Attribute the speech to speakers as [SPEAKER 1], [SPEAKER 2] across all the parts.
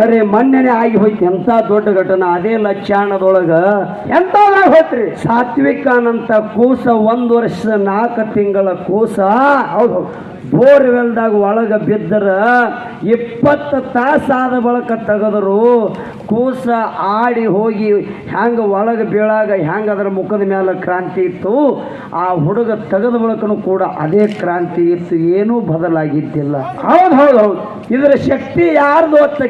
[SPEAKER 1] ಖರೆ ಮೊನ್ನೆನೆ ಆಗಿ ಹೋಯ್ತು. ಎಂತ ದೊಡ್ಡ ಘಟನೆ? ಅದೇ ಲಕ್ಷಾಣದೊಳಗ
[SPEAKER 2] ಎಂತದಾಗ ಹೋತ್ರಿ.
[SPEAKER 1] ಸಾತ್ವಿಕಾನಂತ ಕೂಸ ಒಂದು ವರ್ಷ ನಾಲ್ಕು ತಿಂಗಳ ಕೂಸ
[SPEAKER 2] ಹೌದು.
[SPEAKER 1] ಬೋರ್ವೆಲ್ದಾಗ ಒಳಗೆ ಬಿದ್ದರೆ ಇಪ್ಪತ್ತು ತಾಸಾದ ಬಳಕ ತೆಗೆದರು. ಕೂಸ ಆಡಿ ಹೋಗಿ ಹ್ಯಾಂಗೆ ಒಳಗೆ ಬೀಳಾಗ ಹ್ಯಾಂಗೆ ಅದರ ಮುಖದ ಮೇಲೆ ಕ್ರಾಂತಿ ಇತ್ತು. ಆ ಹುಡುಗ ತೆಗೆದ ಬಳಕನು ಕೂಡ ಅದೇ ಕ್ರಾಂತಿ ಇತ್ತು. ಏನೂ ಬದಲಾಗಿದ್ದಿಲ್ಲ.
[SPEAKER 2] ಹೌದು ಹೌದು ಹೌದು.
[SPEAKER 1] ಇದರ ಶಕ್ತಿ ಯಾರ್ದು ಅಂತ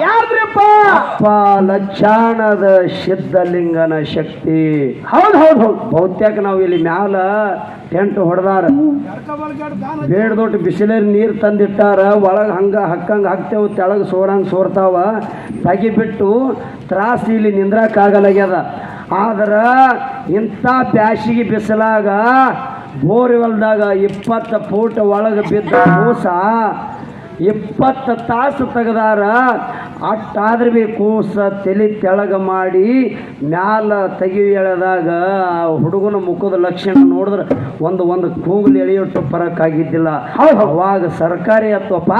[SPEAKER 2] ಯಾರ್ದ್ರಿಪ್ಪ?
[SPEAKER 1] ಅಪ್ಪ ಲಕ್ಷಾಣದ ಸಿದ್ಧಲಿಂಗನ ಶಕ್ತಿ.
[SPEAKER 2] ಹೌದು ಹೌದು ಹೌದು.
[SPEAKER 1] ಬಹುತೇಕ ನಾವು ಇಲ್ಲಿ ಮ್ಯಾಲ ಟೆಂಟ್ ಹೊಡೆದಾರ. ಬೇಡ ದೊಡ್ಡ ಬಿಸಿಲೇರಿ ನೀರು ತಂದಿಟ್ಟಾರ, ಒಳಗೆ ಹಂಗ ಹಕ್ಕಂಗೆ ಹಾಕ್ತೇವೆ, ತೆಳಗೆ ಸೋರಂಗೆ ಸೋರ್ತಾವ. ತೆಗಿಬಿಟ್ಟು ತ್ರಾಸ ಇಲ್ಲಿ ನಿಂದ್ರಕ್ಕಾಗಲಾಗ್ಯದ. ಆದ್ರೆ ಇಂಥ ಬ್ಯಾಸಿಗೆ ಬಿಸಿಲಾಗ ಬೋರ್ವೆಲ್ದಾಗ ಇಪ್ಪತ್ತು ಫೂಟ್ ಒಳಗೆ ಬಿದ್ದ ಮೋಸ ಇಪ್ಪತ್ತು ತಾಸು ತೆಗೆದಾರ. ಅಟ್ಟಾದ್ರೆ ಬಿ ಕೂಸ ತಲೆ ತೆಳಗ ಮಾಡಿ ಮ್ಯಾಲ ತೆಗಿ ಎಳೆದಾಗ ಆ ಹುಡುಗನ ಮುಖದ ಲಕ್ಷಣ ನೋಡಿದ್ರೆ ಒಂದು ಒಂದು ಕೂಗಲು ಎಳೆಯೋಟ್ಟು ಬರೋಕ್ಕಾಗಿದ್ದಿಲ್ಲ. ಅವಾಗ ಸರ್ಕಾರಿ ಹತ್ತಪ್ಪ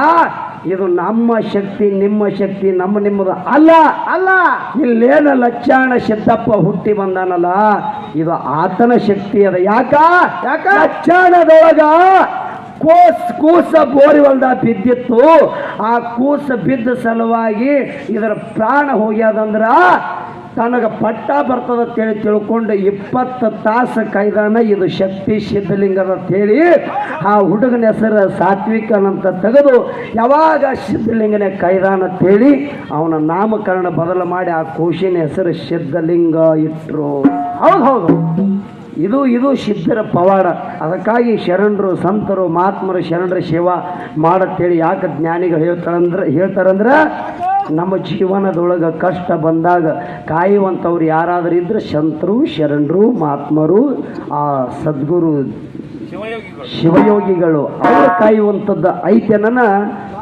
[SPEAKER 1] ಇದು ನಮ್ಮ ಶಕ್ತಿ ನಿಮ್ಮ ಶಕ್ತಿ ನಮ್ಮ ನಿಮ್ಮದು ಅಲ್ಲ.
[SPEAKER 2] ಅಲ್ಲ.
[SPEAKER 1] ಇಲ್ಲೇನ ಲಕ್ಷಾಣ ಸಿದ್ದಪ್ಪ ಹುಟ್ಟಿ ಬಂದಾನಲ್ಲ ಇದು ಆತನ ಶಕ್ತಿ ಅದ. ಯಾಕ?
[SPEAKER 2] ಯಾಕ?
[SPEAKER 1] ಲಕ್ಷಾಣದೊಳಗ ಕೋಸ್, ಕೂಸ ಬೋರಿವಲ್ದ ಬಿದ್ದಿತ್ತು. ಆ ಕೂಸ ಬಿದ್ದ ಸಲುವಾಗಿ ಇದರ ಪ್ರಾಣ ಹೋಗ್ಯದಂದ್ರ ತನಗ ಪಟ್ಟ ಬರ್ತದ ಅಂತೇಳಿ ತಿಳ್ಕೊಂಡು ಇಪ್ಪತ್ತು ತಾಸು ಕೈದಾನ ಇದು ಶಕ್ತಿ ಸಿದ್ಧಲಿಂಗದ ಅಂತೇಳಿ ಆ ಹುಡುಗನ ಹೆಸರು ಸಾತ್ವಿಕನಂತ ತೆಗೆದು ಯಾವಾಗ ಸಿದ್ಧಲಿಂಗನ ಕೈದಾನ ಅಂತೇಳಿ ಅವನ ನಾಮಕರಣ ಬದಲು ಮಾಡಿ ಆ ಕೂಸಿನ ಹೆಸರು ಸಿದ್ಧಲಿಂಗ ಇಟ್ರು.
[SPEAKER 2] ಹೌದು ಹೌದು.
[SPEAKER 1] ಇದು ಇದು ಸಿದ್ಧರ ಪವಾಡ. ಅದಕ್ಕಾಗಿ ಶರಣರು, ಸಂತರು, ಮಹಾತ್ಮರು, ಶರಣರ ಸೇವಾ ಮಾಡತ್ತೇಳಿ. ಯಾಕೆ ಜ್ಞಾನಿಗಳು ಹೇಳ್ತಾರಂದ್ರೆ ಹೇಳ್ತಾರಂದ್ರೆ ನಮ್ಮ ಜೀವನದೊಳಗೆ ಕಷ್ಟ ಬಂದಾಗ ಕಾಯುವಂಥವ್ರು ಯಾರಾದರೂ ಇದ್ದರೆ ಸಂತರು, ಶರಣರು, ಮಹಾತ್ಮರು, ಆ ಸದ್ಗುರು, ಶಿವಯೋಗಿಗಳು ಅವರು ಕಾಯುವಂಥದ್ದು ಐತೆನ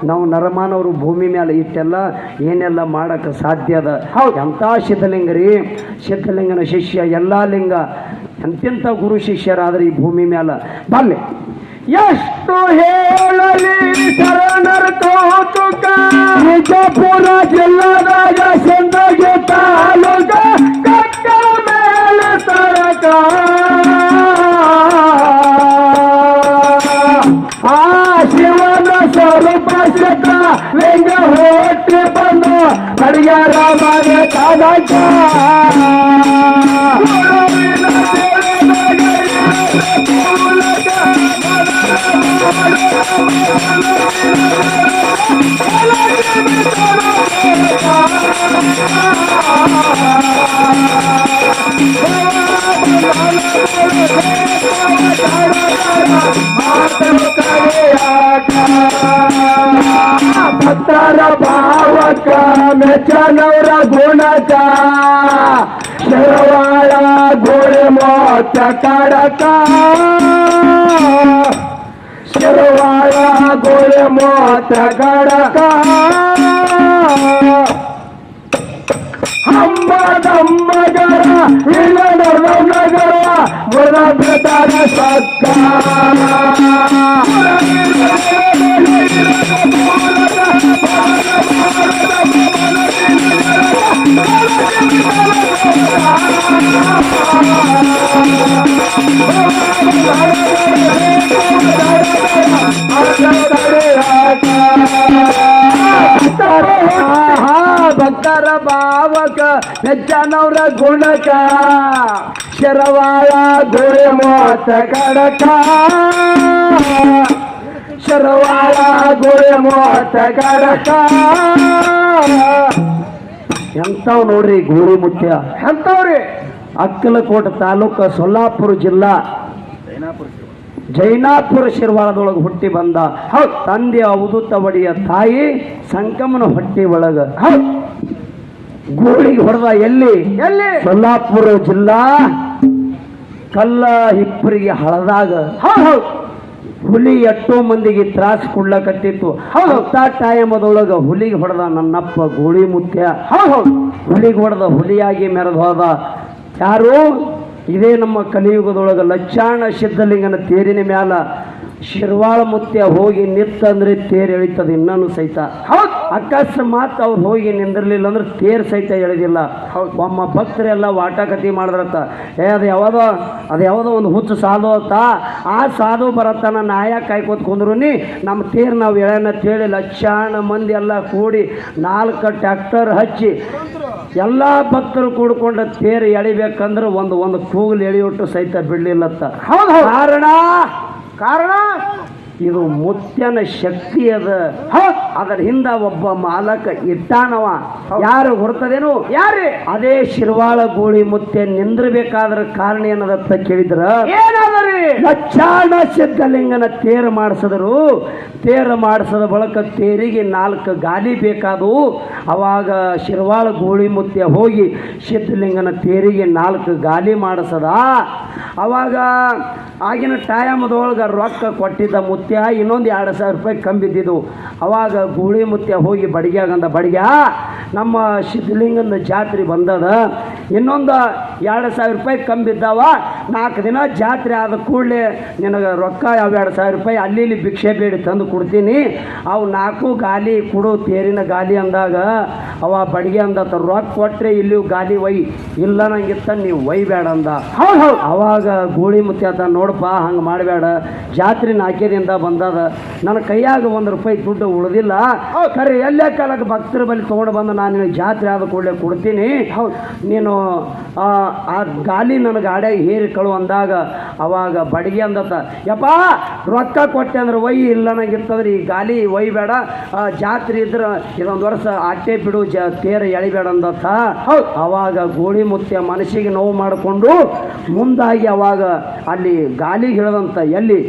[SPEAKER 1] ನಾವು ನರಮಾನವರು ಭೂಮಿ ಮೇಲೆ ಇಟ್ಟೆಲ್ಲ ಏನೆಲ್ಲ ಮಾಡೋಕ್ಕೆ ಸಾಧ್ಯ ಅದ? ಎಂಥ ಸಿದ್ಧಲಿಂಗ ರೀ? ಸಿದ್ಧಲಿಂಗನ ಶಿಷ್ಯ, ಎಲ್ಲ ಲಿಂಗ ಎಂತೆಂಥ ಗುರು ಶಿಷ್ಯರಾದ್ರೆ ಈ ಭೂಮಿ ಮೇಲೆ ಬಲ್ಲೆ
[SPEAKER 2] ಎಷ್ಟು ಹೇಳಲಿ ಶರಣರ ಕೌತುಕ.
[SPEAKER 1] ವಿಜಯಪುರ ಜಿಲ್ಲಾದಾಗ ಸಂದಗೆ ತಾಲೂಕ
[SPEAKER 2] ಕಟ್ಟ ಮೇಲೆ ತರಕ
[SPEAKER 1] ಆ ಶಿವನ ಸ್ವರೂಪ ಶತ ಲಿಂಗ ಹೊಟ್ಟೆ ಬಂದು ಕಡಿಯಾರ ಮಗ ತಾನಕ ಭಕ್ತರ ಭಾವಕ ಮೆಚ್ಚನವರ ಗುಣಕ ಶರವಾಳ ಗೋಳೆ ಮೋತ ಕಡಕ ಶರವಾಳ ಗೋಳೆ ಮೋತ ಕಡಕ ಹಮ್ಮದಮ್ಮಗರ ಇಲ್ಲದ ನಗರ ಮುರ ಬೆದಾರ ಸಕ್ಕ ಭಕ್ತರ ಭಾವಕ ಹೆಚ್ಚನವರ ಗುಣಕ ಶರವಾಳ ದೊರೆ ಮೋತ ಕಡಕ. ಶರವಾಳ ದೊರೆ ಮೋತ ಕಡಕ. ಎಂಥವ್ ನೋಡ್ರಿ ಗೋರಿ ಮುತ್ಯ
[SPEAKER 2] ಎಂತವ್ರಿ
[SPEAKER 1] ಅಕ್ಕಲಕೋಟೆ ತಾಲೂಕು ಸೊಲ್ಲಾಪುರ ಜಿಲ್ಲಾ. ಜೈನಾಪುರ ಶಿರ್ವಾಳದೊಳಗೆ ಹುಟ್ಟಿ ಬಂದ ತಂದೆ ಅವಧೂತ ಒಡೆಯ ತಾಯಿ ಸಂಕಮನ ಹೊಟ್ಟಿ ಒಳಗ. ಗೋಳಿಗೆ ಹೊಡೆದ ಎಲ್ಲಿ?
[SPEAKER 2] ಎಲ್ಲಿ?
[SPEAKER 1] ಸೊಲ್ಲಾಪುರ ಜಿಲ್ಲಾ. ಕಲ್ಲ ಇಬ್ಬರಿಗೆ ಹಳದಾಗ ಹುಲಿ ಎಷ್ಟೋ ಮಂದಿಗೆ ತ್ರಾಸ ಕೊಡ್ಲಕತ್ತಿತ್ತು.
[SPEAKER 2] ಹೌದು.
[SPEAKER 1] ಅಂತ ಟೈಮ್ ಅದೊಳಗ ಹುಲಿಗೆ ಹೊಡೆದ ನನ್ನಪ್ಪ ಗೋಳಿ ಮುತ್ಯ. ಹುಲಿಗೆ ಹೊಡೆದ ಹುಲಿಯಾಗಿ ಮೆರೆದು ಹೋದ. ಯಾರು? ಇದೇ ನಮ್ಮ ಕಲಿಯುಗದೊಳಗ ಲಚ್ಚಾಣ ಸಿದ್ಧಲಿಂಗನ ತೇರಿನ ಮ್ಯಾಲ ಶಿರ್ವಾಳ ಮುತ್ಯ ಹೋಗಿ ನಿತ್ತಂದ್ರೆ ತೇರು ಎಳಿತದ ಇನ್ನೂ ಸಹಿತ.
[SPEAKER 2] ಹೌದು.
[SPEAKER 1] ಅಕಸ್ಮಾತ್ ಅವ್ರು ಹೋಗಿ ನಿಂದಿರ್ಲಿಲ್ಲ ಅಂದ್ರೆ ತೇರ್ ಸಹಿತ ಎಳೆದಿಲ್ಲ. ಒಮ್ಮ ಭಕ್ತರೆಲ್ಲ ವಾಟಾಕತಿ ಮಾಡಿದ್ರತ್ತ ಏ ಅದು ಯಾವುದೋ ಅದು ಯಾವುದೋ ಒಂದು ಹುಚ್ಚು ಸಾಧು ಅತ್ತ ಆ ಸಾಧು ಬರತ್ತಾನ ನಾಯ ಕಾಯ್ಕೋತ ಕುಂದ್ರು ನೀ ನಮ್ಮ ತೇರ್ ನಾವು ಎಳೆನ ತೇಳಿ ಲಕ್ಷಾಣ ಮಂದಿ ಎಲ್ಲ ಕೂಡಿ ನಾಲ್ಕು ಟ್ಯಾಕ್ಟರ್ ಹಚ್ಚಿ ಎಲ್ಲ ಭಕ್ತರು ಕೂಡ್ಕೊಂಡು ತೇರು ಎಳಿಬೇಕಂದ್ರೆ ಒಂದು ಒಂದು ಕೂಗಲು ಎಳೆಯೊಟ್ಟು ಸಹಿತ ಬಿಡಲಿಲ್ಲತ್ತ ಕಾರಣ?
[SPEAKER 2] ಕಾರಣ?
[SPEAKER 1] ಇದು ಮುತ್ಯನ ಶಕ್ತಿ ಅದ. ಅದರ ಹಿಂದ ಒಬ್ಬ ಮಾಲಕ ಇಟ್ಟಾನವ. ಯಾರು ಹೊರ್ತದೇನು?
[SPEAKER 2] ಯಾರಿ?
[SPEAKER 1] ಅದೇ ಶಿರ್ವಾಳ ಗೋಳಿ ಮುತ್ಯ ನಿಂದ್ರಬೇಕಾದ್ರ ಕಾರಣ ಏನದತ್ತ ಕೇಳಿದ್ರ?
[SPEAKER 2] ಏನಾದ್ರಿ?
[SPEAKER 1] ಲಕ್ಷಾಣ ಸಿದ್ಧಲಿಂಗನ ತೇರ ಮಾಡಿಸಿದ್ರು. ತೇರ ಮಾಡಿಸದ ಬಳಕ ತೇರಿಗೆ ನಾಲ್ಕು ಗಾಲಿ ಬೇಕಾದವು. ಅವಾಗ ಶಿರ್ವಾಳ ಗೋಳಿ ಮುತ್ಯ ಹೋಗಿ ಸಿದ್ಧಲಿಂಗನ ತೇರಿಗೆ ನಾಲ್ಕು ಗಾಲಿ ಮಾಡಿಸದ. ಅವಾಗ ಆಗಿನ ಟೈಮ್ದೊಳಗೆ ರೊಕ್ಕ ಕೊಟ್ಟಿದ್ದ ಮುತ್ಯ ಇನ್ನೊಂದು ಎರಡು ಸಾವಿರ ರೂಪಾಯಿ ಕಂಬಿದ್ದಿದ್ದು. ಅವಾಗ ಗೂಳಿ ಮುತ್ಯ ಹೋಗಿ ಬಡಿಗ್ಯಾಗಂದ ಬಡಿಗ್ಯ ನಮ್ಮ ಸಿದ್ಧಲಿಂಗನ ಜಾತ್ರೆ ಬಂದದ. ಇನ್ನೊಂದು ಎರಡು ಸಾವಿರ ರೂಪಾಯಿ ಕಂಬಿದ್ದಾವ. ನಾಲ್ಕು ದಿನ ಜಾತ್ರೆ ಆದ ಕೂಡಲೇ ನಿನಗೆ ರೊಕ್ಕ ಯಾವ ಎರಡು ಸಾವಿರ ರೂಪಾಯಿ ಅಲ್ಲಿ ಇಲ್ಲಿ ಭಿಕ್ಷೆ ಬೇಡಿ ತಂದು ಕೊಡ್ತೀನಿ. ಅವು ನಾಲ್ಕು ಗಾಲಿ ಕೊಡು ತೇರಿನ ಗಾಲಿ ಅಂದಾಗ ಅವ ಬಡಿಗೆ ಅಂದ ರೊಕ್ಕ ಕೊಟ್ಟರೆ ಇಲ್ಲಿ ಗಾಲಿ ಒಯ್ ಇಲ್ಲ ನಂಗಿತ್ತ ನೀವು ಒಯ್ಬೇಡ ಅಂದ.
[SPEAKER 2] ಹೌದು ಹೌದು.
[SPEAKER 1] ಅವಾಗ ಗೋಳಿ ಮುತ್ಯಾತ ನೋಡಪ್ಪ ಹಂಗೆ ಮಾಡಬೇಡ. ಜಾತ್ರೆ ನಾಲ್ಕೇದಿಂದ ಬಂದದ. ನನ್ನ ಕೈಯಾಗ ಒಂದು ರೂಪಾಯಿ ದುಡ್ಡು ಉಳಿದಿಲ್ಲ. ಕರೆ ಎಲ್ಲೇ ಕಾಲಕ್ಕೆ ಭಕ್ತರ ಬಳಿ ತೊಗೊಂಡು ಬಂದು ನಾನು ನಿನಗೆ ಜಾತ್ರೆ ಆದ ಕೂಡಲೇ ಕೊಡ್ತೀನಿ. ಹೌದು. ನೀನು ಆ ಗಾಲಿ ನನ್ನ ಗಾಡಿಯಾಗ ಹೇರಿ ಕಳು ಅಂದಾಗ ಅವಾಗ ಬಡಿಗೆ ಅಂದತ್ತ ಯಪ್ಪ ರೊಕ್ಕ ಕೊಟ್ಟೆ ಅಂದ್ರೆ ಒಯ್ ಇಲ್ಲ ನಂಗಿತ್ತಂದ್ರೆ ಈ ಗಾಲಿ ಒಯ್ಬೇಡ ಬೇಡ. ಜಾತ್ರೆ ಇದ್ರೆ ಇದೊಂದು ವರ್ಷ ಅಟ್ಟೆ ಬಿಡು ಜ ತೇರ ಎಳಿಬೇಡ ಅಂದತ್ತ. ಹೌದು. ಅವಾಗ ಗೋಳಿ ಮುತ್ಯ ಮನಸ್ಸಿಗೆ ನೋವು ಮಾಡಿಕೊಂಡು ಮುಂದಾಗಿ ಅವಾಗ ಅಲ್ಲಿ ಗಾಲಿಗೆ ಹೇಳದಂತ ಎಲ್ಲಿ?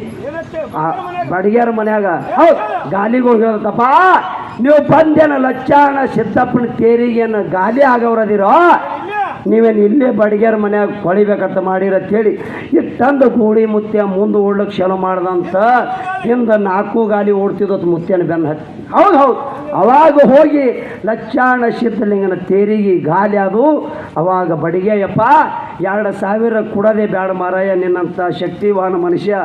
[SPEAKER 1] ಬಡಿಗೆರ ಮನ್ಯಾಗ. ಹೌದು, ಗಾಲಿಗೆ ಹೋಗಿ ಹೇಳದಪ್ಪ ನೀವು ಬಂದೇನ ಲಚ್ಚಾಣ ಸಿದ್ದಪ್ಪನ ತೇರಿಗೇನು ಗಾಲಿ ಆಗವ್ರದಿರೋ, ನೀವೇನು ಇಲ್ಲೇ ಬಡಿಗೆರ ಮನ್ಯಾಗ ಕೊಳಿಬೇಕಂತ ಮಾಡಿರತ್ತೇಳಿ. ಇಟ್ಟಂದು ಗೋಡಿ ಮುತ್ಯ ಮುಂದೆ ಓಡ್ಲಿಕ್ಕೆ ಚಲೋ ಮಾಡ್ದಂತ ಹಿಂದೆ ನಾಲ್ಕು ಗಾಲಿ ಓಡ್ತಿದ್ದತ್ ಮುತ್ಯನ ಬೆನ್ನ ಹತ್ತಿ. ಹೌದು ಹೌದು. ಅವಾಗ ಹೋಗಿ ಲಕ್ಷಾಣ ಸಿದ್ಧಲಿಂಗನ ತೇರಿಗೆ ಗಾಲಿ ಅದು. ಅವಾಗ ಬಡಿಗೆಯಪ್ಪ ಎರಡು ಸಾವಿರ ಕೊಡದೆ ಬೇಡ ಮಾರಾಯ, ನಿನ್ನಂಥ ಶಕ್ತಿವಾನ ಮನುಷ್ಯ.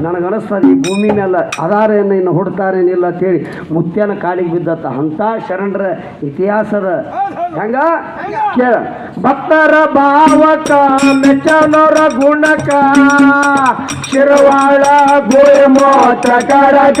[SPEAKER 1] ನನಗನಿಸ್ತದೆ ಈ ಭೂಮಿ ಮೇಲೆ ಅದಾರೇನು ಇನ್ನು ಹುಡ್ತಾರೇನಿಲ್ಲ ಅಂತೇಳಿ ಮುತ್ಯನ ಕಾಲಿಗೆ ಬಿದ್ದತ್ತ. ಅಂಥ ಶರಣರ ಇತಿಹಾಸದ. ಹೆಂಗ? ಕೇಳ. ಭಕ್ತರ ಭಾವಕ ಮೆಚ್ಚನೋರ ಗುಣಕ. ಶಿರವಾಳ ಗೋಮೋತ್ರ ಕರಕ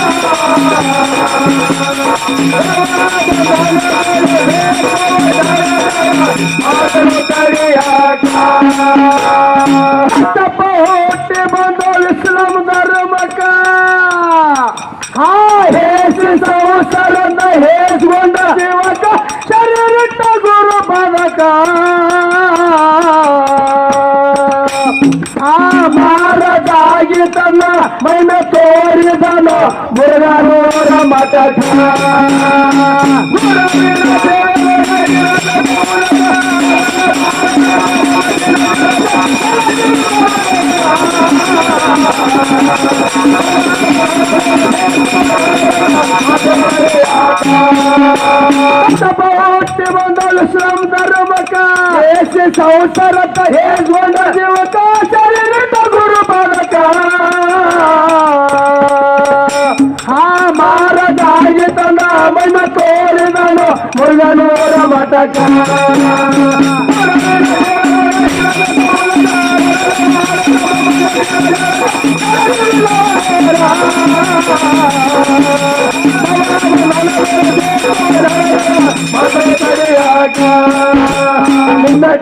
[SPEAKER 1] ಹೇಸಿ ಸಂವತ್ಸರದ ಹೇಸ್ಕೊಂಡ ಶಿವಕ ಶರೀರಿಟ್ಟ ಗುರು ಪದಕ ಆ ಮಾರದಾಗಿ ತನ್ನ ಮೈನ ತೋರಿದನು ಮುರುಗನೂರ ಮಠಕ ಗುರುವಿನ ಹೇಸಿ ಸಂಸಾರತ ಹೇಸ್ಕೊಂಡ ಜೀವಕ ಶರೀರ ಗುರು ಬಾಲಕ ಆ ಮಾರದಾಗಿ ತನ್ನ ಮೈನ ತೋರಿದನು ಮುರುಗನೂರ ಮಠಕ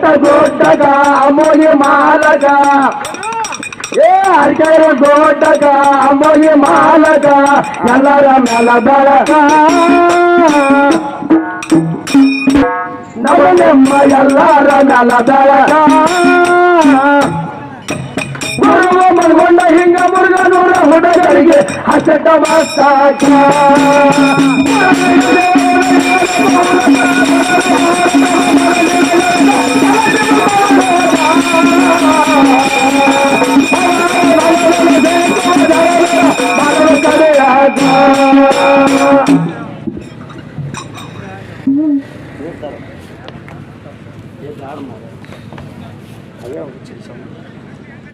[SPEAKER 1] చేత గోడ్డగా అమోని మాలగా. ఏ అడిగారు గోడ్డగా అమోని మాలగా. ఎల్లర మెలబడక నవనెమ్మ ఎల్లర మెలబడక గురువు మనుగొండ హింగ మురుగ నూర హుడగడిగి అసట మస్తాక